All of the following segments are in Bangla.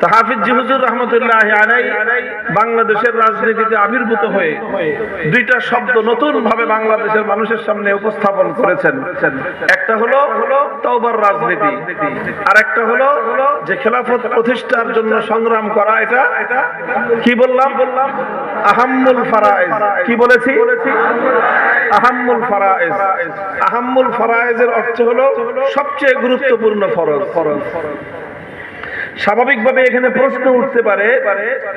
তা বাংলাদেশের রাজনীতিতে আবির্ভূত হয়ে দুইটা শব্দ নতুন ভাবে বাংলাদেশের মানুষের সামনে উপস্থাপন করেছেন। একটা হলো তওবার রাজনীতি আর একটা হলো যে খেলাফত প্রতিষ্ঠার জন্য সংগ্রাম করা, এটা কি বললাম? বললাম আহাম্মুল ফারায়েজ। কি বলেছি? আহাম্মুল ফারায়েজ। আহাম্মুল ফারায়েজের অর্থ হলো সবচেয়ে গুরুত্বপূর্ণ ফরজ ফরজ। স্বাভাবিকভাবে এখানে প্রশ্ন উঠতে পারে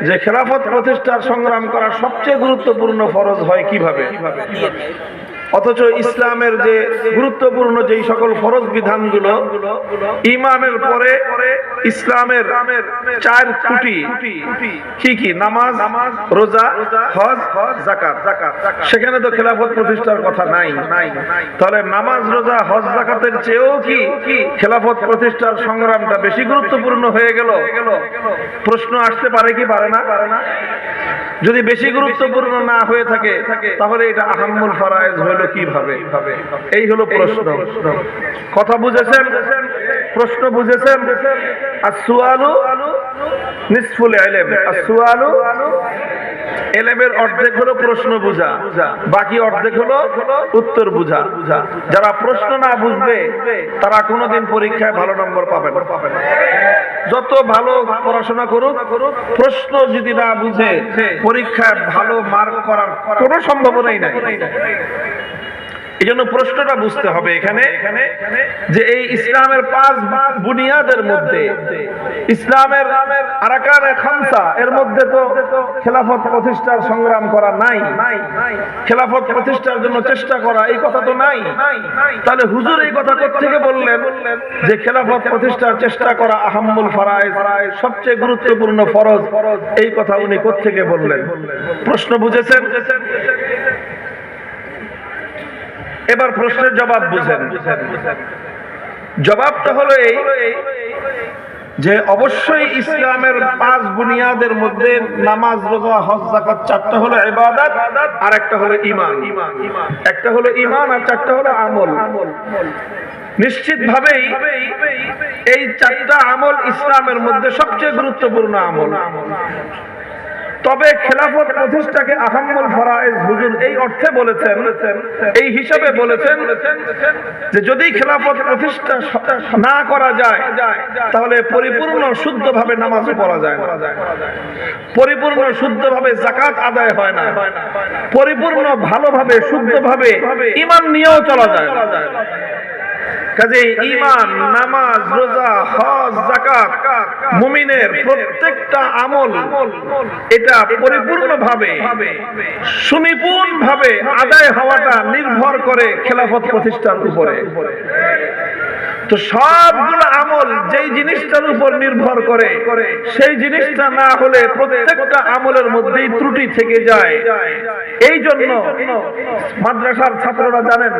যে খেলাফত প্রতিষ্ঠার সংগ্রাম করা সবচেয়ে গুরুত্বপূর্ণ ফরজ হয় কীভাবে? অথচ ইসলামের যে গুরুত্বপূর্ণ যেই সকল ফরজ বিধানগুলো ইমানের পরে ইসলামের চার খুঁটি কি কি? নামাজ, রোজা, হজ জাকাত সেখানে তো খেলাফত প্রতিষ্ঠার কথা নাই। তাহলে নামাজ, রোজা, হজ জাকাতের চেয়েও কি খেলাফত প্রতিষ্ঠার সংগ্রামটা বেশি গুরুত্বপূর্ণ হয়ে গেল? প্রশ্ন আসতে পারে কি পারে না? যদি বেশি গুরুত্বপূর্ণ না হয়ে থাকে, তাহলে এটা আহাম্মুল ফারায়েজ হইল কীভাবে? এই হলো প্রশ্ন। কথা বুঝেছেন? প্রশ্ন বুঝেছেন? আর সুয়ালু নিসফুল ইলম আর সুয়ালু এলেমের অর্ধেক হলো প্রশ্ন বুঝা, বাকি অর্ধেক হলো উত্তর বুঝা। যারা প্রশ্ন না বুঝবে, তারা কোনোদিন পরীক্ষায় ভালো নম্বর পাবে না। যত ভালো পড়াশোনা করুক, প্রশ্ন যদি না বুঝে, পরীক্ষায় ভালো মার্ক করার কোনো সম্ভাবনাই নাই। এই জন্য প্রশ্নটা বুঝতে হবে এখানে, যে এই ইসলামের পাঁচ বুনিয়াদের মধ্যে, ইসলামের আরাকানে খামসা, এর মধ্যে তো খেলাফত প্রতিষ্ঠার সংগ্রাম করা নাই। খেলাফত প্রতিষ্ঠার জন্য চেষ্টা করা, এই কথা তো নাই। তাহলে হুজুর এই কথা থেকে বললেন? যে খেলাফত প্রতিষ্ঠার চেষ্টা করা আহাম্মুল ফারায়েজ, সবচেয়ে গুরুত্বপূর্ণ ফরজ, এই কথা উনি থেকে বললেন? প্রশ্ন বুঝেছেন? এবার প্রশ্নের জবাব বুঝেন। জবাবটা হলো এই যে অবশ্যই ইসলামের পাঁচ বুনিয়াদের মধ্যে নামাজ, রোজা, হজ জাকাত চারটা হলো ইবাদত আর একটা হলো ঈমান। একটা হলো ঈমান আর চারটা হলো আমল। নিশ্চিত ভাবেই এই চারটা আমল ইসলামের মধ্যে সবচেয়ে গুরুত্বপূর্ণ আমল। তবে খেলাফত প্রতিষ্ঠাকে আহাম্মুল ফরায়েজ হুজুর এই অর্থে বলেছেন, এই হিসাবে বলেছেন যে যদি খেলাফত প্রতিষ্ঠা না করা যায়, তাহলে পরিপূর্ণ শুদ্ধভাবে নামাজ পড়া যায় না। পরিপূর্ণ শুদ্ধভাবে জাকাত আদায় হয় না। পরিপূর্ণ ভালোভাবে, শুদ্ধভাবে ইমান নিয়েও চলা যায় খেলাফত প্রতিষ্ঠার উপরে। তো সবগুলো আমল যেই জিনিসটার উপর নির্ভর করে, সেই জিনিসটা না হলে প্রত্যেকটা আমলের মধ্যেই ত্রুটি থেকে যায়। এই জন্য মাদ্রাসার ছাত্ররা জানেন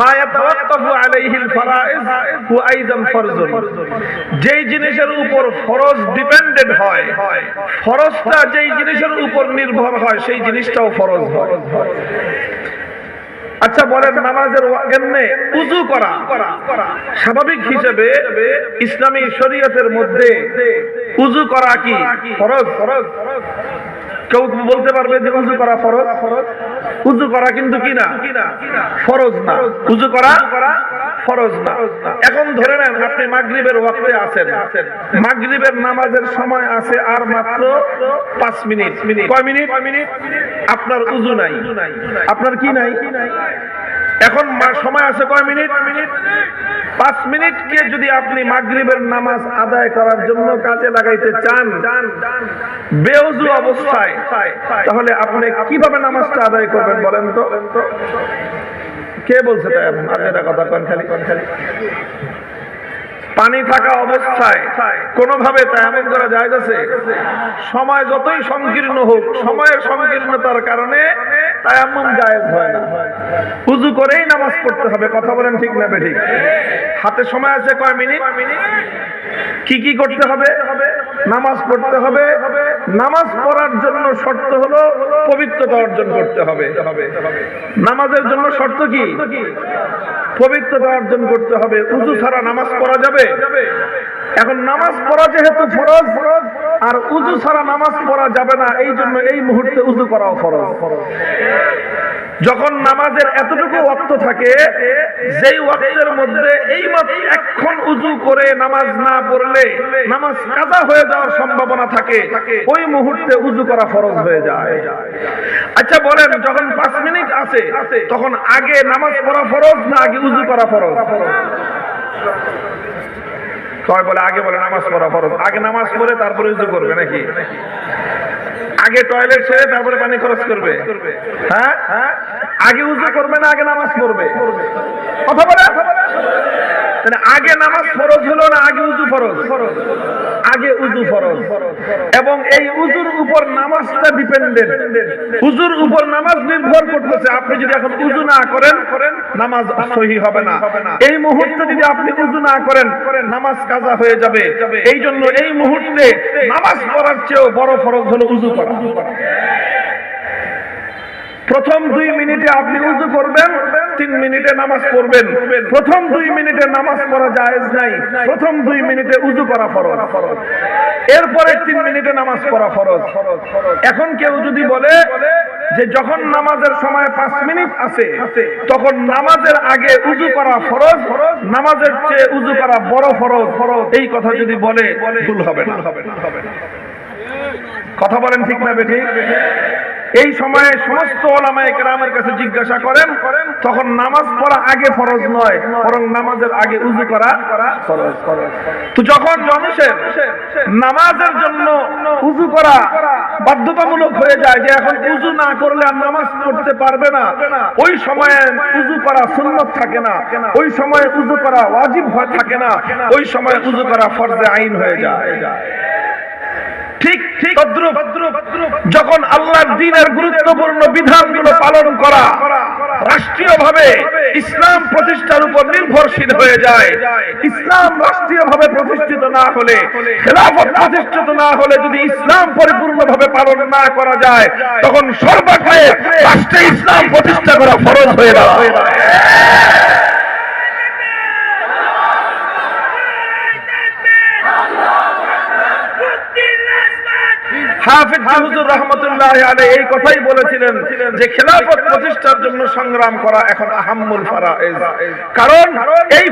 মায়াতাওয়াক্কাফু আলাইহিল যেই জিনিসের উপর ফরজ হয়, ফরজটা যেই জিনিসের উপর নির্ভর হয়, সেই জিনিসটাও ফরজ আচ্ছা বলেন নামাজের উজু করা স্বাভাবিক হিসেবে ইসলামী শরীয়তের মধ্যে উজু করা কি ফরজ? ফরজ কেউ বলতে পারবে যে উজু করা ফরজ ফরজ? উজু করা কিন্তু কি না? ফরজ না। উজু করা ফরজ না। এখন ধরে নেন আপনি মাগরিবের ওয়াক্তে আছেন। মাগরিবের নামাজের সময় আছে আর মাত্র পাঁচ মিনিট। কয় মিনিট? আপনার উজু নাই। আপনার কি নাই? এখন সময় আছে কয় মিনিট? পাঁচ মিনিটকে যদি আপনি মাগরিবের নামাজ আদায় করার জন্য কাজে লাগাইতে চান, বেউজু অবস্থায়, তাহলে আপনি কীভাবে নামাজটা আদায় করবেন? বলেন তো। কে বলছে তাই আপনি আপনারা কথা কন খালি কন খালি। পানি থাকা অবস্থায় কোনোভাবে তায়ামুম করা যায় আছে? সময় যতই সংকীর্ণ হোক, সময়ের সংকীর্ণতার কারণে তায়াম্মুম জায়েজ হয় না। উজু করেই নামাজ পড়তে হবে, কথা বলেন ঠিক না বেঠিক? হাতে সময় আছে কয় মিনিট? কি কি করতে হবে? নামাজ পড়তে হবে। নামাজ পড়ার জন্য শর্ত হলো পবিত্রতা অর্জন করতে হবে। নামাজের জন্য শর্ত কি? পবিত্রতা অর্জন করতে হবে। উজু ছাড়া নামাজ পড়া যাবে? এখন নামাজ পড়া যেহেতু ফরজ, আর উজু ছাড়া নামাজ পড়া যাবে না, এই জন্য এই মুহূর্তে উজু করাও ফরজ। যখন নামাজের এতটুকু ওয়াক্ত থাকে, যেই ওয়াক্তের মধ্যে এই মাত্র এখন উজু করে নামাজ না পড়লে নামাজ কাজা হয়ে যাওয়ার সম্ভাবনা থাকে, ওই মুহূর্তে উজু করা ফরজ হয়ে যায়। আচ্ছা বলেন, যখন পাঁচ মিনিট আছে, তখন আগে নামাজ পড়া ফরজ না আগে উজু করা ফরজ? সবাই বলে আগে বলে নামাজ পড়া ফরজ। আগে নামাজ পড়ে তারপরে উজু করবে নাকি? আগে টয়লেট ছেড়ে তারপরে পানি খরচ করবে। হ্যাঁ? আগে উজু করবে না, আগে নামাজ পড়বে। কথা বলে? আগে নামাজ ফরজ হলো না আগে উজু ফরজ? আগে উজু ফরজ। এবং এই উজুর উপর নামাজটা ডিপেন্ডেন্ট উজুর উপর নামাজ নির্ভর করতেছে, আপনি যদি এখন উজু না করেন করেন, নামাজ সহি হবে না। এই মুহূর্তে যদি আপনি উজু না করেন, নামাজ কাজা হয়ে যাবে। এই জন্য এই মুহূর্তে নামাজ পড়ার চেয়েও বড় ফরজ হলো উজু করা। প্রথম দুই মিনিটে আপনি উজু করবেন, তিন মিনিটে নামাজ পড়বেন। প্রথম দুই মিনিটে নামাজ পড়া জায়েজ নাই, প্রথম দুই মিনিটে উজু করা ফরজ। এরপরে তিন মিনিটে নামাজ পড়া ফরজ। এখন কেউ যদি বলে যে যখন নামাজের সময় পাঁচ মিনিট আছে, তখন নামাজের আগে উজু করা ফরজ, নামাজের চেয়ে উজু করা বড় ফরজ ফরজ। এই কথা যদি বলে, ভুল হবে না। কথা বলেন ঠিক না বেঠি? এই সময়ে সমস্ত ওলামায়ে কেরামের কাছে জিজ্ঞাসা করেন, তখন নামাজ পড়া আগে ফরজ নয়, বরং নামাজের আগে উজু করা তো যখন মানুষের নামাজের জন্য উজু করা বাধ্যতামূলক হয়ে যায় যে এখন উজু না করলে আর নামাজ পড়তে পারবে না, ওই সময়ে উজু করা সুন্নত থাকে না, ওই সময়ে উজু করা ওয়াজিব হয় থাকে না, ওই সময়ে উজু করা ফরজে আইন হয়ে যায়। যখন আল্লাহর দিনের গুরুত্বপূর্ণ বিধানগুলো পালন করা রাষ্ট্রীয়ভাবে ইসলাম প্রতিষ্ঠার উপর নির্ভরশীল হয়ে যায়, ইসলাম রাষ্ট্রীয়ভাবে প্রতিষ্ঠিত না হলে, খেলাফত প্রতিষ্ঠিত না হলে যদি ইসলাম পরিপূর্ণভাবে পালন না করা যায়, তখন সর্বাগ্রে রাষ্ট্রে ইসলাম প্রতিষ্ঠা করা ফরজ হয়ে দাঁড়ায়। হাফিজ সংগ্রাম করা এখন এই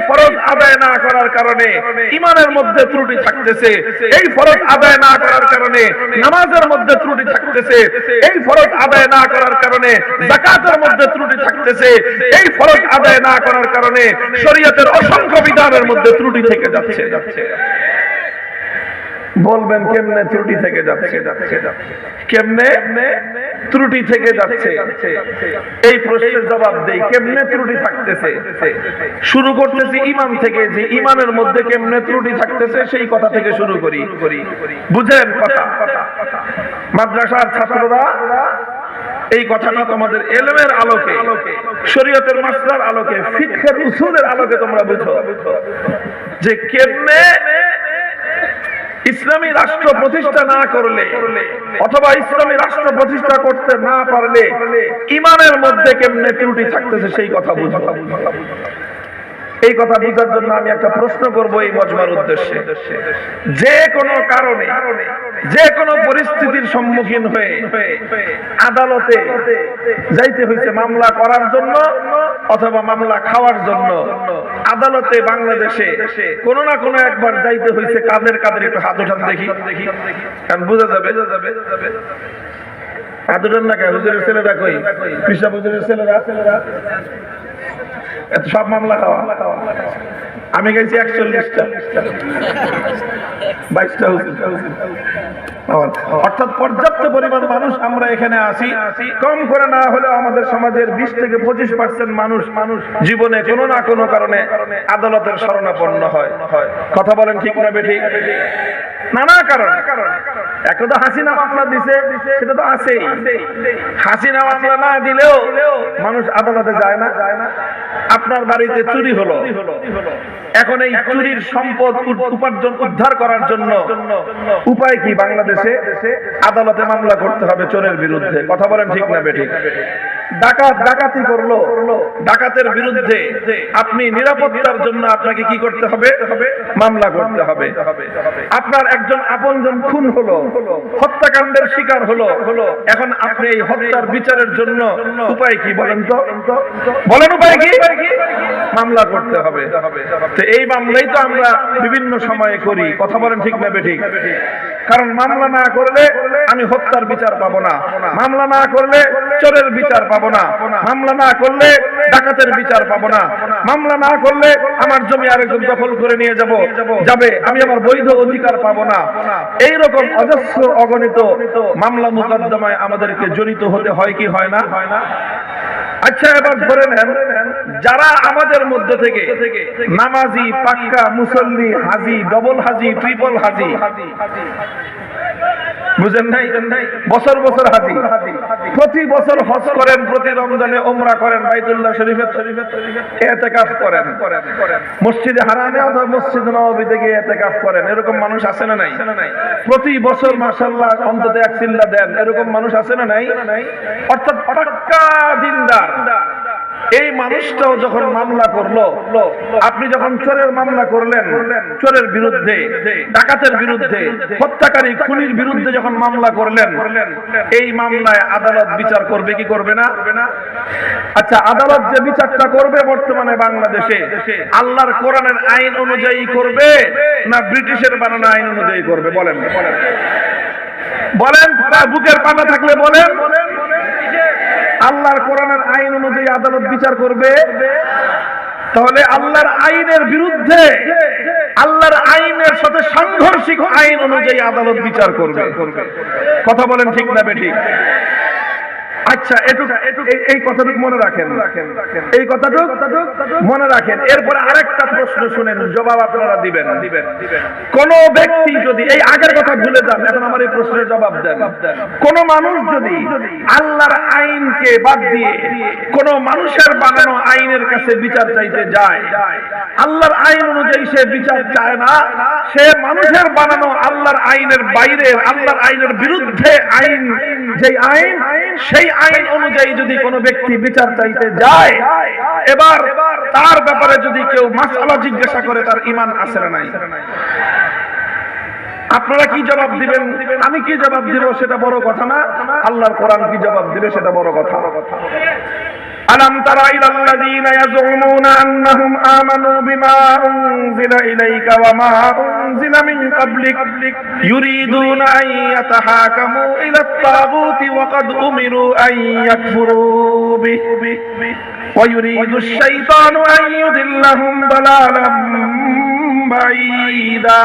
আদায় না করার কারণে ত্রুটি থাকতেছে, এই আদায় না করার কারণে নামাজের মধ্যে ত্রুটি থাকতেছে, এই ফরজ আদায় না করার কারণে যাকাতের মধ্যে ত্রুটি থাকতেছে, এই ফরজ আদায় না করার কারণে শরীয়তের অসংখ্য বিধানের মধ্যে ত্রুটি থেকে যাচ্ছে যাচ্ছে। বলবেন কেমনে ত্রুটি থেকে যাচ্ছে? কেমনে? ত্রুটি থেকে যাচ্ছে। এই প্রশ্নের জবাব দেই, কেমনে ত্রুটি থাকতেছে? শুরু করতেছি ইমান থেকে, যে ইমানের মধ্যে কেমনে ত্রুটি থাকতেছে সেই কথা থেকে শুরু করি। বুঝেন কথা? মাদ্রাসার ছাত্ররা এই কথাটা তোমাদের এলমের আলোকে, শরীয়তের মাসলার আলোকে, ফিকহের উসুলের আলোকে তোমরা বুঝো। যে কেমনে ইসলামী রাষ্ট্র প্রতিষ্ঠা না করলে অথবা ইসলামী রাষ্ট্র প্রতিষ্ঠা করতে না পারলে ইমানের মধ্যে কেমনে ত্রুটি থাকতেছে সেই কথা বুঝো এই কথা বোঝার জন্য আমি একটা প্রশ্ন করব এই মজমার উদ্দেশ্যে। যে কোনো কারণে, যে কোনো পরিস্থিতির সম্মুখীন হয়ে আদালতে যাইতে হয়েছে মামলা করার জন্য অথবা মামলা খাওয়ার জন্য। আদালতে বাংলাদেশে কোনো না কোনো একবার যাইতে হয়েছে কাদের কাদের একটু হাত উঠান দেখি। কারণ বোঝা যাবে, হাত উঠান না কেন? হুজুরের ছেলেরা কই? হুজুরের ছেলেরা ছেলেরা? এত সব মামলা খাওয়া। আমি গেছি একচল্লিশটা। বাইশটা অর্থাৎ পর্যাপ্ত পরিমাণ মানুষ আমরা এখানে আসি কম করে না হলেও আমাদের সমাজের বিশ থেকে পঁচিশ পার্সেন্ট মানুষ মানুষ জীবনে কোনো না কোনো কারণে আদালতের শরণাপন্ন হয়। কথা বলেন ঠিক না বেঠিক? নানা কারণে। তো হাসিনা মামলা দিছে, সেটা তো হাসিনা মামলা না দিলেও মানুষ আদালতে যায় না। আপনার বাড়িতে চুরি হলো। এখন এই চুরির সম্পদ উপার্জন উদ্ধার করার জন্য উপায় কি বাংলাদেশে? আদালতে মামলা করতে হবে চোরের বিরুদ্ধে। কথা বলেন ঠিক না বেঠিক। ডাকাত ডাকাতি করল। ডাকাতের বিরুদ্ধে আপনি নিরাপত্তার জন্য আপনাকে কি করতে হবে? মামলা করতে হবে। আপনার একজন আপনজন খুন হলো। হত্যাকাণ্ডের শিকার হলো। এখন আপনি এই হত্যার বিচারের জন্য উপায় কি বলেন তো? বলেন উপায় কি? মামলা করতে হবে। তো এই মামলাই তো আমরা বিভিন্ন সময়ে করি। কথা বলেন ঠিক না বেঠিক কারণ মামলা না করলে আমি হত্যার বিচার পাবো না। মামলা না করলে চোরের বিচার পাবো না। মামলা না করলে ডাকাতের বিচার পাবো না। মামলা না করলে আমার জমি আরেকজন দখল করে নিয়ে যাব। যাবে, আমি আমার বৈধ অধিকার পাবো না। এই রকম অজস্র অগণিত মামলা মুকদ্দমায় আমাদেরকে জড়িত হতে হয় কি হয় না? আচ্ছা এবার ধরে নেন, যারা আমাদের মধ্যে থেকে নামাজি, পাক্কা, মুসল্লি, হাজি, ডবল হাজি, ট্রিপল হাজি বুঝেন নাই? বছর বছর হাজি। প্রতি বছর হজ করেন, প্রতি রমজানে ওমরা করেন, বাইতুল্লাহ শরীফে এতেকাফ করেন। মসজিদে হারামে অথবা মসজিদ নববীতে গিয়ে এতেকাফ করেন। এরকম মানুষ আছে না নাই? প্রতি বছর মাশাআল্লাহ অন্তত এক চিল্লা দেন। এরকম মানুষ আছে না নাই? অর্থাৎ দিনদার এই মানুষটাও যখন মামলা করল, আপনি যখন চোরের মামলা করলেন, চোরের বিরুদ্ধে, ডাকাতের বিরুদ্ধে, হত্যাকারী খুনির বিরুদ্ধে যখন মামলা করলেন, এই মামলায় আদালত বিচার করবে, কি করবে না? আচ্ছা আদালত যে বিচারটা করবে বর্তমানে বাংলাদেশে, আল্লাহর কোরআনের আইন অনুযায়ী করবে না ব্রিটিশের বানানো আইন অনুযায়ী করবে? বলেন। বলেন বলেন বুকের পাতা থাকলে বলেন। আল্লাহর কোরআনের আইন অনুযায়ী আদালত বিচার করবে। তাহলে আল্লাহর আইনের বিরুদ্ধে, আল্লাহর আইনের সাথে সাংঘর্ষিক আইন অনুযায়ী আদালত বিচার করবে। কথা বলেন ঠিক না বেঠিক আচ্ছা এই- মনে রাখেন। এই কথাটুক মনে রাখেন। এরপরে আরেকটা প্রশ্ন শুনেন, জবাব আপনারা দিবেন। কোন ব্যক্তি যদি এই আগের কথা ভুলে যান, এখন আমার এই প্রশ্নের জবাব দেন। কোন মানুষ যদি আল্লাহর আইনকে বাদ দিয়ে কোন মানুষের বানানো আইনের কাছে বিচার চাইতে যায়, আল্লাহর আইন অনুযায়ী সে বিচার চায় না, সে মানুষের বানানো আল্লাহর আইনের বাইরে, আল্লাহর আইনের বিরুদ্ধে আইন যে আইন, সেই আইন অনুযায়ী যদি কোনো ব্যক্তি বিচার চাইতে যায়, এবার তার ব্যাপারে যদি কেউ মাসালা জিজ্ঞাসা করে, তার ইমান আছে নাই? আপনারা কি জবাব দিবেন আমি কি জবাব দিব সেটা বড় কথা না আল্লাহর কোরআন কি জবাব দিবে সেটা বড় কথা ألم تر إلى الذين يزعمون أنهم آمنوا بما أنزل إليك وما أنزل من قبلك يريدون أن يتحاكموا إلى الطاغوت وقد أمروا أن يكفروا به ويريد الشيطان أن يضلهم ضلالا بعيدا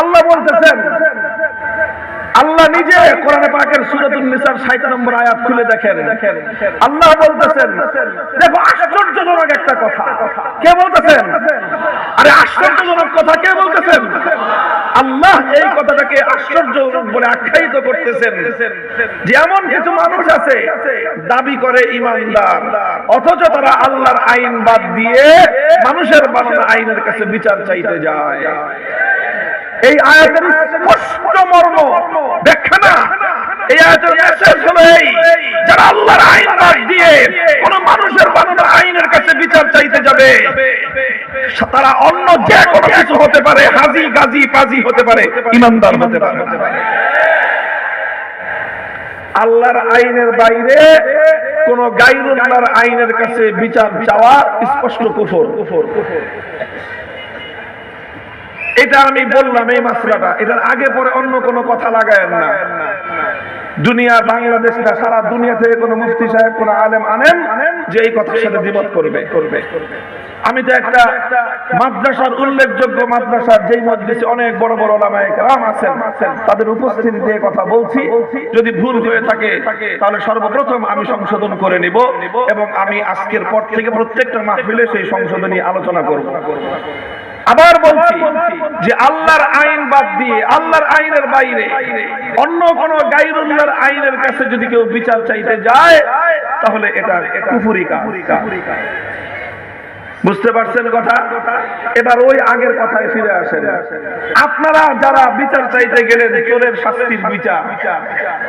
আল্লাহ বলতেছেন আল্লাহ নিজে কোরআনে পাকের সূরাতুন নিসার 60 নম্বর আয়াত খুলে দেখেন। আল্লাহ বলতেছেন, দেখো, আশ্চর্যজনক একটা কথা। কে বলতেছেন? আরে, আশ্চর্যজনক কথা কে বলতেছেন? আল্লাহ এই কথাটাকে আশ্চর্যজনক বলে আখ্যায়িত করতেছেন যে এমন কিছু মানুষ আছে, দাবি করে ইমানদার। অথচ তারা আল্লাহর আইন বাদ দিয়ে মানুষের বানানো আইনের কাছে বিচার চাইতে যায়। এই আয়াতের স্পষ্ট মর্ম ব্যাখ্যা না। এই আয়াতের মেসেজ হলো এই, যারা আল্লাহর আইন বাদ দিয়ে কোন মানুষের বানানো আইনের কাছে বিচার চাইতে যাবে, তারা অন্য যে কোনো কিছু হতে পারে, হাজি, গাজি, পাজি হতে পারে, ইমানদার হতে পারে। আল্লাহর আইনের বাইরে কোন গাইরুল্লাহর আইনের কাছে বিচার চাওয়া স্পষ্ট কুফর কুফর কুফর। এটা আমি বললাম এই মাসলাটা। এটার আগে পরে অন্য কোনো কথা লাগায় না। দুনিয়ার বাংলাদেশ না, সারা দুনিয়া থেকে কোনো মুফতি সাহেব, কোন আলেম আনেন যে এই কথার সাথে দ্বিমত করবে। করবে আমি তো একটা মাদ্রাসার উল্লেখযোগ্য মাদ্রাসার যেই মজলিসে অনেক বড় বড় ওলামায়ে কেরাম আছেন, তাদের উপস্থিতিতে কথা বলছি। যদি ভুল হয়ে থাকে, তাহলে সর্বপ্রথম আমি সংশোধন করে নিব এবং আমি আজকের পর থেকে প্রত্যেকটা মাহফিলে সেই সংশোধনী আলোচনা করব। আবার বলছি যে আল্লাহর আইন বাদ দিয়ে, আল্লাহর আইনের বাইরে অন্য কোন গাইরুল্লাহর আইনের কাছে যদি কেউ বিচার চাইতে যায় তাহলে এটা কুফুরি বুঝতে পারছেন কথা? এবার ওই আগের কথায় ফিরে আসেন। আপনারা যারা বিচার চাইতে গেলেন, চোরের শাস্তির বিচার,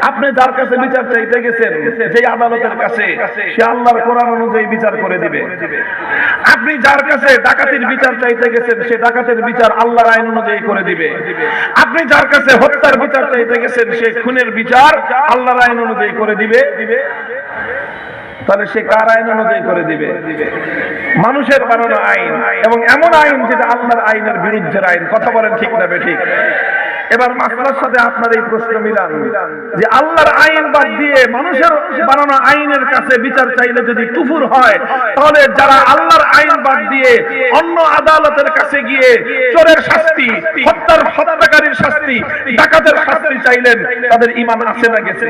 আপনি যার কাছে বিচার চাইতে গেছেন যে আদালতের কাছে, সে আল্লাহর কোরআন অনুযায়ী বিচার করে দিবে। আপনি যার কাছে ডাকাতির বিচার চাইতে গেছেন, সে ডাকাতের বিচার আল্লাহর আইন অনুযায়ী করে দিবে। আপনি যার কাছে হত্যার বিচার চাইতে গেছেন, সে খুনের বিচার আল্লাহর আইন অনুযায়ী করে দিবে। তাহলে সে কার আইন অনুযায়ী করে দিবে? মানুষের বানানো আইন। এবং এমন আইন যেটা আল্লাহর আইনের বিরুদ্ধের আইন। কথা বলেন ঠিক না ঠিক এবার মাসলার সাথে আপনার এই প্রশ্ন মিলান। যে আল্লাহর আইন বাদ দিয়ে মানুষের বানানো আইনের কাছে বিচার চাইলে যদি কুফুর হয়, তাহলে যারা আল্লাহর আইন বাদ দিয়ে অন্য আদালতের কাছে গিয়ে চোরের শাস্তি, হত্যার হত্যাকারীর শাস্তি, ডাকাতের শাস্তি চাইলেন, তাদের ইমান আছে না গেছে?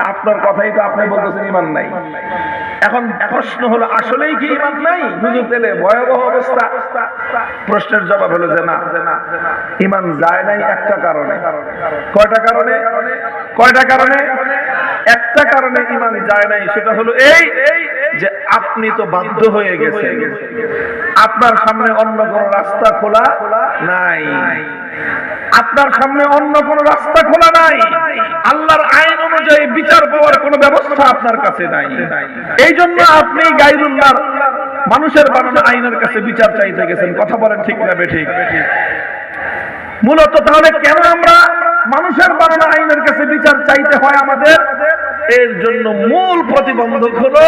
আপনার কথাই তো আপনি বলতেছেন ইমান নাই। এখন প্রশ্ন হলো, আসলেই কি ইমান নাই? হুজুর তেলে ভয়াবহ অবস্থা। প্রশ্নের জবাব হলো যে না। ইমান যায় নাই একটা কারণে। কয়টা কারণে? কয়টা কারণে? একটা কারণে ইমান যায় নাই, সেটা হলো এই যে আপনি তো বাধ্য হয়ে গেছে আপনার সামনে অন্য কোন রাস্তা খোলা নাই। আপনার সামনে অন্য কোন রাস্তা খোলা নাই। আল্লাহর আইন অনুযায়ী বিচার পাওয়ার কোন ব্যবস্থা আপনার কাছে নাই। এই জন্য আপনি গাইরুল্লাহর মানুষের বানানো আইনের কাছে বিচার চাইতে গেছেন। কথা বলেন ঠিক না ঠিক? মূলত তাহলে কেন আমরা মানুষের বানানো আইনের কাছে বিচার চাইতে হয় আমাদের? এর জন্য মূল প্রতিবন্ধক হলো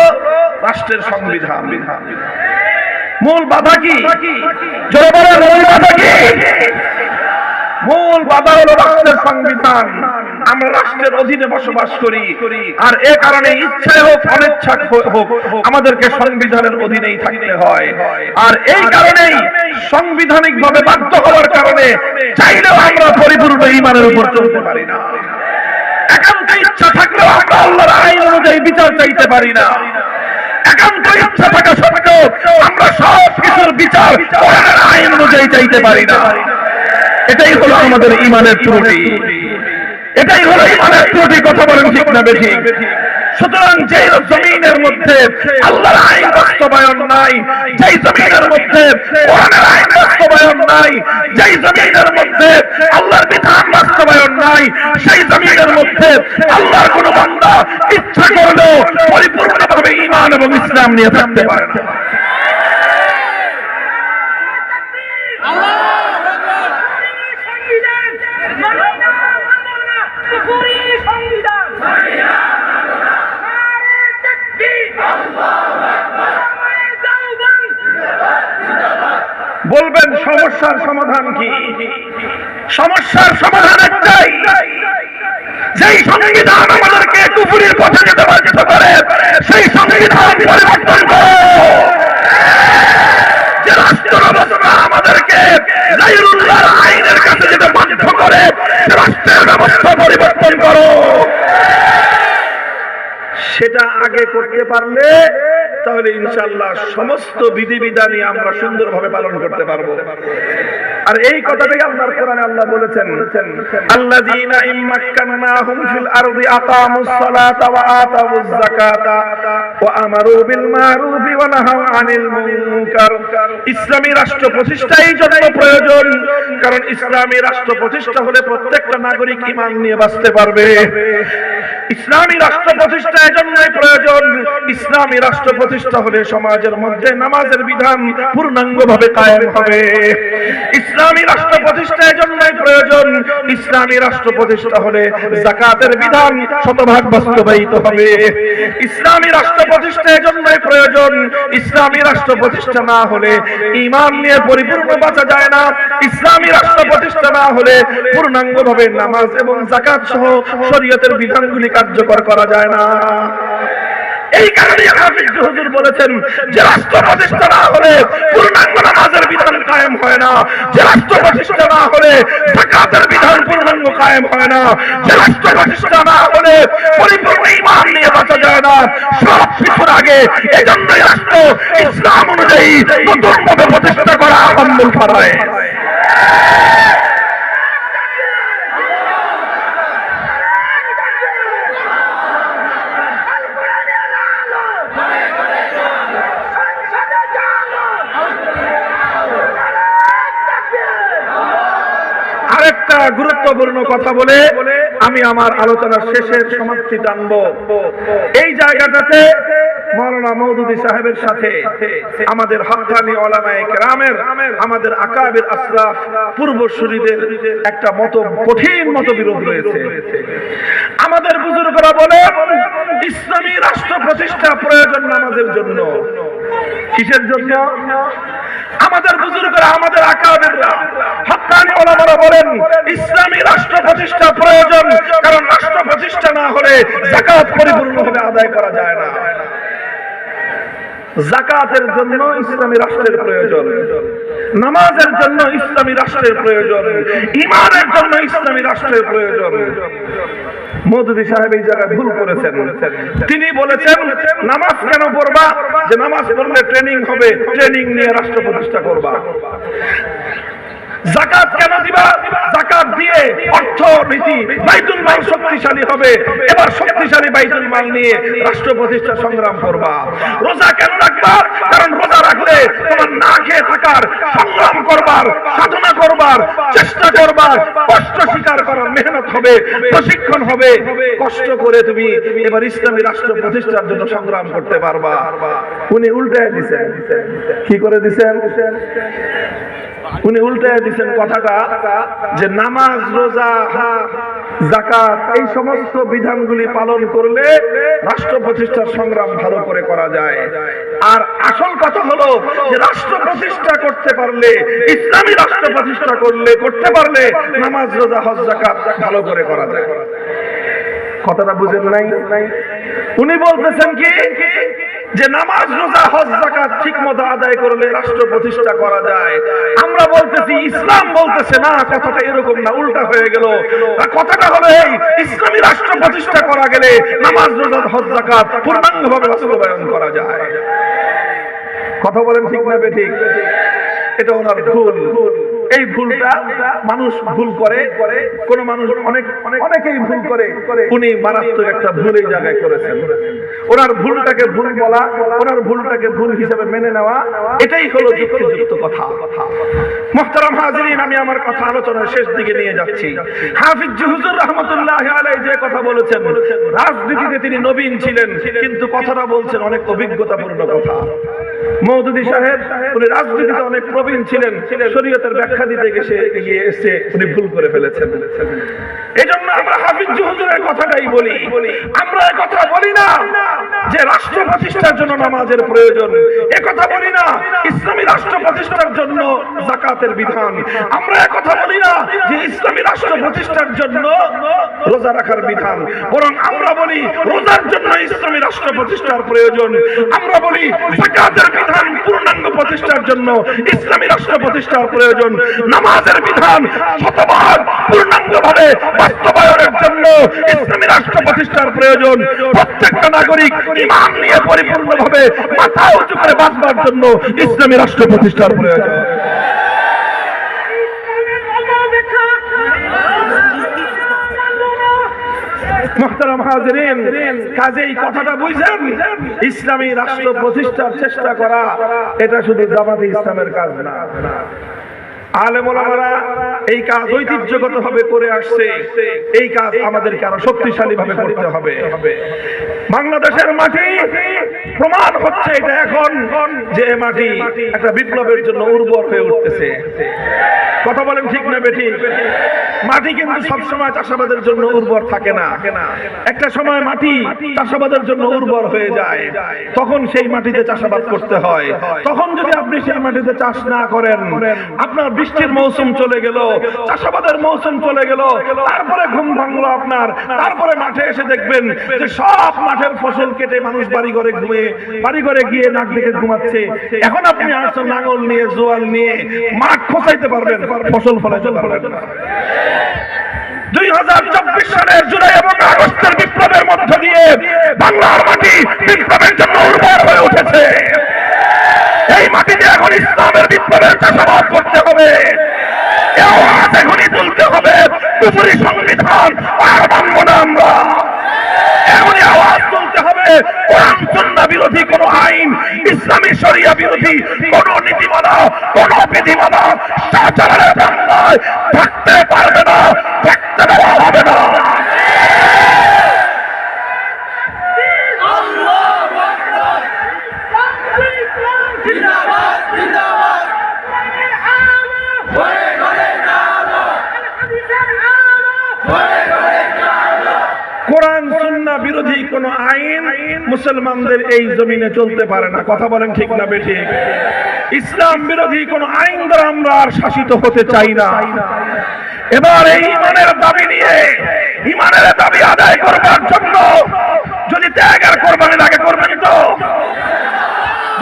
রাষ্ট্রের সংবিধান। মূল বাধা কি? জোরে মূল বাধা কি? মূল বাধা হলো রাষ্ট্রের সংবিধান। আমরা রাষ্ট্রের অধীনে বসবাস করি। আর এ কারণে ইচ্ছায় হোক অনিচ্ছা হোক, আমাদেরকে সংবিধানের অধীনেই থাকতে হয়। আর এই কারণেই সাংবিধানিক ভাবে বাধ্য হওয়ার কারণে চাইলেও আমরা পরিপূর্ণ ইমানের উপর চলতে পারি না। একান্ত ইচ্ছা থাকলেও আমরা আল্লাহর আইন অনুযায়ী বিচার চাইতে পারি না। একান্ত ইচ্ছা থাকা সত্ত্বেও আমরা সব কিছুর বিচার আইন অনুযায়ী চাইতে পারি না। এটাই হলো আমাদের ইমানের ত্রুটি। এটাই হলো ইমানের ত্রুটি, কথা বলেন ঠিক না বেঠিক। সুতরাং যে জমিনের মধ্যে আল্লাহর আইন বাস্তবায়ন নাই, যেই জমিনের মধ্যে কোরআনের আইন বাস্তবায়ন নাই, যেই জমিনের মধ্যে আল্লাহর বিধান বাস্তবায়ন নাই, সেই জমিনের মধ্যে আল্লাহর কোন বান্দা ইচ্ছা করলেও পরিপূর্ণভাবে ইমান এবং ইসলাম নিয়ে থাকতে পারে না সংবিধান মানো না মানো না পুরি সংবিধান নারে তাকবীর নারে দাওবান বলবেন সমস্যার সমাধান কি? সমস্যার সমাধান একটাই, যেই সংবিধান আমাদেরকে কুপুরের পথে যেতে বাধ্য করে, সেই সংবিধান পরিবর্তন করো। যে রাষ্ট্র ব্যবস্থা আমাদেরকে আইনের কাছে যেতে বাধ্য করে রাষ্ট্রের ব্যবস্থা পরিবর্তন করো। সেটা আগে করতে পারলে তাহলে ইনশাল্লাহ সমস্ত বিধিবিধানই আমরা সুন্দরভাবে পালন করতে পারব। আর এই কথাটাই আল্লাহর কোরআনে আল্লাহ বলেছেন, আল্লাযীনা ইম্মাক্কান্নাহুম ফিল আরদি আকামুস সালাতা ওয়া আতাউজ যাকাতা ওয়া আমারু বিল মারুফি ওয়া নাহাউ আনিল মুনকার। ইসলামী রাষ্ট্র প্রতিষ্ঠাই জন্য প্রয়োজন, কারণ ইসলামী রাষ্ট্র প্রতিষ্ঠা হলে প্রত্যেকটা নাগরিক ঈমান নিয়ে বাঁচতে পারবে। ইসলামী রাষ্ট্র প্রতিষ্ঠা এজন্যই প্রয়োজন। ইসলামী রাষ্ট্র প্রতিষ্ঠা হলে সমাজের মধ্যে নামাজের বিধান পূর্ণাঙ্গভাবে কায়েম হবে। ইসলামী রাষ্ট্র ইসলামী রাষ্ট্র প্রতিষ্ঠা হলে জাকাতের বিধান শতভাগ বাস্তবায়িত হবে। ইসলামী রাষ্ট্র প্রতিষ্ঠা এজন্যই প্রয়োজন। ইসলামী রাষ্ট্র প্রতিষ্ঠা না হলে ঈমান নিয়ে পরিপূর্ণ বাঁচা যায় না। ইসলামী রাষ্ট্র প্রতিষ্ঠা না হলে পূর্ণাঙ্গভাবে নামাজ এবং জাকাত সহ শরীয়তের বিধানগুলি কার্যকর করা যায় না। এই কারণে হাফিজ হুজুর বলেছেন যে রাষ্ট্র প্রতিষ্ঠা না হলে পূর্ণাঙ্গ নামাজের বিধান কায়েম হয় না। যে রাষ্ট্র প্রতিষ্ঠা না হলে জাকাতের বিধান পূর্ণাঙ্গ কায়েম হয় না। যে রাষ্ট্র প্রতিষ্ঠা না হলে পরিপূর্ণ ইমান নিয়ে বাঁচা যায় না। সব কিছুর আগে এজন্যই রাষ্ট্র ইসলাম অনুযায়ী নতুন ভাবে প্রতিষ্ঠা করা আহ্বান করায় আরেকটা গুরুত্বপূর্ণ কথা বলে আমি আমার আলোচনার শেষের সমাপ্তি টানব। এই জায়গাটাতে মৌলানা মৌদুদি সাহেবের সাথে আমাদের হকানি ওলামায়ে রামের আমাদের আকাবের আশরাফ শরীরের একটা মত কঠিন মত বিরোধ রয়েছে। আমাদের বুজুর্গরা বলে, ইসলামী রাষ্ট্র প্রতিষ্ঠা প্রয়োজন নামাজের জন্য। কিসের জন্য? আমাদের বুজুর্গরা, আমাদের আকাবেররা ওলামারা বলেন, ইসলামী রাষ্ট্র প্রতিষ্ঠা প্রয়োজন, কারণ রাষ্ট্র প্রতিষ্ঠা না হলে জাকাত পরিপূর্ণভাবে আদায় করা যায় না। জাকাতের জন্য ইসলামী রাষ্ট্রের প্রয়োজন। নামাজের জন্য ইসলামী রাষ্ট্রের প্রয়োজন। ইমানের জন্য ইসলামী রাষ্ট্রের প্রয়োজন। মধুদি সাহেব এই জায়গায় ভুল করেছেন। তিনি বলেছেন, নামাজ কেন পড়বা? যে নামাজ পড়লে ট্রেনিং হবে, ট্রেনিং নিয়ে রাষ্ট্র প্রতিষ্ঠা করবা। জাকাত কেন দিবা? জাকাত দিয়ে অর্থ অর্থনীতি বাইতুল মাল শক্তিশালী হবে। এবার শক্তিশালী বাইতুল মাল নিয়ে রাষ্ট্র প্রতিষ্ঠা সংগ্রাম করবা। রোজা কেন রাখবা? কারণ রোজা রাখলে তোমার না খেয়ে থাকার, সংগ্রাম করবার, সাধনা করবার, চেষ্টা করবার, কষ্ট স্বীকার করার মেহনত হবে, প্রশিক্ষণ হবে। কষ্ট করে তুমি এবার ইসলামী রাষ্ট্র প্রতিষ্ঠার জন্য সংগ্রাম করতে পারবা। উনি উল্টে দিছেন। কি করে দিছেন? উনি উল্টে দিচ্ছেন কথাটা যে নামাজ, রোজা জাকাত এই সমস্ত বিধানগুলি পালন করলে রাষ্ট্র প্রতিষ্ঠার সংগ্রাম ভালো করে করা যায়। আর আসল কথা হলো যে রাষ্ট্র প্রতিষ্ঠা করতে পারলে, ইসলামী রাষ্ট্র প্রতিষ্ঠা করলে, করতে পারলে নামাজ, রোজা, হজ জাকাত ভালো করে করা যায়। কথাটা বুঝেন নাই? উনি বলতেছেন কি? যে নামাজ রোজা, হজ জাকাত ঠিক মতো আদায় করলে রাষ্ট্র প্রতিষ্ঠা করা যায়। আমরা বলতেছি, ইসলাম বলতেছে, না, কথাটা এরকম না, উল্টা হয়ে গেল। কথাটা হলো এই, ইসলামী রাষ্ট্র প্রতিষ্ঠা করা গেলে নামাজ রোজা, হজ জাকাত পূর্ণাঙ্গভাবে বাস্তবায়ন করা যায়। কথা বলেন ঠিক না ঠিক এটা ওনার ভুল। এই ভুলটা মানুষ ভুল করে। কোন মানুষ অনেক অনেকেই ভুল করে। উনি মারাত্মক একটা ভুল এই জায়গায় করেছেন ওনার ভুলটাকে ভুল বলা, ওনার ভুলটাকে ভুল হিসেবে মেনে নেওয়া, এটাই হলো যুক্তিযুক্ত কথা। মোহতারাম হাজরিন, আমি আমার কথা আলোচনার শেষ দিকে নিয়ে যাচ্ছি। হাফিজ হুজুর রহমতুল্লাহ আলাই যে কথা বলেছেন, রাজনীতিতে তিনি নবীন ছিলেন, কিন্তু কথাটা বলছেন অনেক অভিজ্ঞতাপূর্ণ কথা। মৌদুদি সাহেব, উনি রাজনীতিতে অনেক প্রবীণ ছিলেন, শরীয়তের ব্যাখ্যা দিতে গেছে গিয়ে এসে উনি ভুল করে ফেলেছেন। এই জন্য আমরা হাফিজ হুজুরের কথাটাই বলি। আমরা কথা বলি না যে রাষ্ট্র প্রতিষ্ঠার জন্য নামাজের প্রয়োজন। এ কথা বলি না ইসলামী রাষ্ট্র প্রতিষ্ঠার জন্য জাকাতের বিধান। আমরা কথা বলি না যে ইসলামী রাষ্ট্র প্রতিষ্ঠার জন্য রোজা রাখার বিধান। বরং আমরা বলি রোজার জন্য ইসলামী রাষ্ট্র প্রতিষ্ঠার প্রয়োজন। আমরা বলি জাকাতের বিধান পূর্ণাঙ্গ প্রতিষ্ঠার জন্য ইসলামী রাষ্ট্র প্রতিষ্ঠার প্রয়োজন। নামাজের বিধান শতভাগ পূর্ণাঙ্গভাবে বাস্তবায়নের জন্য ইসলামী রাষ্ট্র প্রতিষ্ঠার প্রয়োজন। প্রত্যেকটা নাগরিক ইমান নিয়ে পরিপূর্ণভাবে মাথা উঁচু করে বাঁচবার জন্য ইসলামী রাষ্ট্র প্রতিষ্ঠার প্রয়োজন। কাজেই কথাটা ইসলামী রাষ্ট্র প্রতিষ্ঠার চেষ্টা করা, এটা শুধু জামাতে ইসলামের কাজ না। বাংলাদেশের মাটি প্রমাণ হচ্ছে এটা এখন যে মাটি একটা বিপ্লবের জন্য উর্বর হয়ে উঠতেছে। কথা বলেন ঠিক না বেঠিক? মাটি কিন্তু সবসময় চাষাবাদের জন্য উর্বর থাকে না। একটা সময় মাটি চাষাবাদের জন্য উর্বর হয়ে যায়। তখন সেই মাটিতে চাষাবাদ করতে হয়। তখন যদি আপনি সেই মাটিতে চাষ না করেন, আপনার বৃষ্টির মৌসুম চলে গেল, চাষাবাদের মৌসুম চলে গেল, তারপরে ঘুম ভাঙলো আপনার, তারপরে মাঠে এসে দেখবেন যে সব মাঠের ফসল কেটে মানুষ বাড়ি ঘরে ঘুমে বাড়ি ঘরে গিয়ে নাক দেখে ঘুমাচ্ছে। এখন আপনি আসছেন নাঙল নিয়ে, জোয়াল নিয়ে মাঠ খোঁচাইতে পারবেন, ফসল ফলাইতে পারবেন না। দুই হাজার চব্বিশ সালের জুলাই এবং আগস্টের বিপ্লবের মধ্য দিয়ে বাংলার মাটি বিপ্লবের জন্য উর্বর হয়ে উঠেছে। এই মাটিতে এখন ইসলামের বিপ্লবের চাষাবাদ করতে হবে। আওয়াজ এখনই তুলতে হবে। উপরি সংবিধান, আর মানব না আমরা। এমনই আওয়াজ তুলতে হবে। কোরআন বিরোধী কোন আইন, ইসলামী শরিয়া বিরোধী কোন নীতিমালা, কোন বিধিমালা শাহজালালের বাংলায় থাকতে পারবে না থাকতে দেওয়া হবে না জিন্দাবাদ জিন্দাবাদ ঘরে ঘরে কালো ঘরে ঘরে কোরআন সুন্নাহ বিরোধী কোন আইন মুসলমানদের এই জমিনে চলতে পারে না। কথা বলেন ঠিক না বেঠিক ইসলাম বিরোধী কোন আইন দ্বারা আমরা আর শাসিত হতে চাই না। এবার এই ইমানের দাবি নিয়ে ইমানের দাবি আদায় করবার জন্য যদি ত্যাগের কোরবানি লাগে করবেন তো,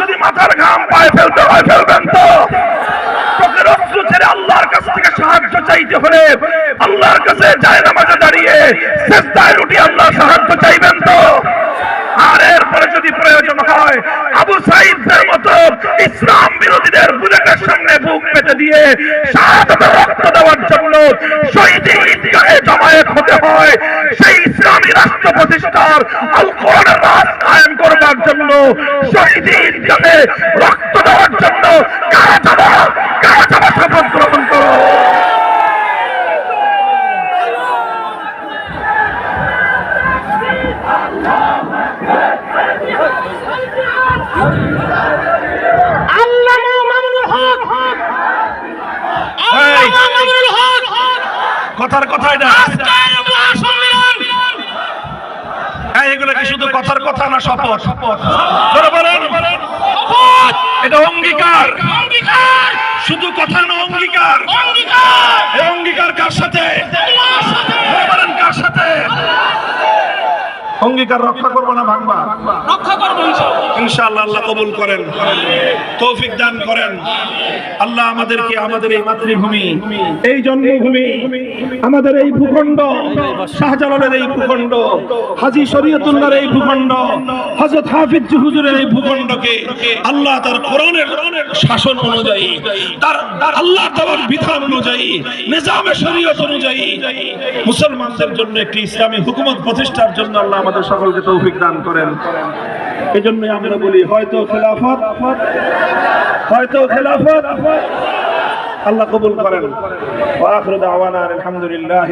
যদি মাথার ঘাম পায়ে ফেলতে হয় ফেলবেন তো। সাহায্য চাইতে হলে আল্লাহর কাছে দাঁড়িয়ে শেষদায় রুটি আল্লাহ সাহায্য চাইবেন তো আর এরপরে যদি প্রয়োজন হয়। আবু সাইদদের মতো ইসলাম বিরোধীদের বুলেটের সামনে বুক পেতে দিয়ে শাহাদাতের রক্ত দেওয়ার জন্য শহীদী ঈদগাহে জমায়েত হতে হয়। সেই ইসলামী রাষ্ট্র প্রতিষ্ঠার আল কোরআনের কায়েম করবার জন্য শহীদ ঈদগাহে রক্ত দেওয়ার জন্য কারা যাবা কারা যাবা শপথ গ্রহণ করো আল্লামা মামুনুল হক এই। আল্লামা মামুনুল হক কথার কথা এটা এগুলো কি শুধু কথার কথা না শপথ? এটা অঙ্গীকার। শুধু কথা না অঙ্গীকার। অঙ্গীকার। কার সাথে? কার সাথে? অঙ্গীকার রক্ষা করব না ভাঙবা। রক্ষা করব ইনশাআল্লাহ। ইনশাআল্লাহ আল্লাহ কবুল করেন। তৌফিক দান করেন। আল্লাহ আমাদেরকে আমাদের এই মাতৃভূমি এই জন্মভূমি আমাদের এই ভূখণ্ড শাহজালালের এই ভূখণ্ড হাজি শরীয়তুল্লাহর এই ভূখণ্ড হযরত হাফিজ হুজুরের এই ভূখণ্ডকে আল্লাহ তার কোরআনের শাসন অনুযায়ী তার তার আল্লাহ তাআলার বিধান অনুযায়ী নিজামে শরীয়ত অনুযায়ী মুসলমানদের জন্য একটি ইসলামী হুকুমত প্রতিষ্ঠার জন্য আল্লাহ আমাদের সকলকে তৌফিক দান করেন। এই জন্যই আমরা বলি, হয়তো খেলাফত হয়তো খেলাফত, আল্লাহ কবুল করেন। আলহামদুলিল্লাহ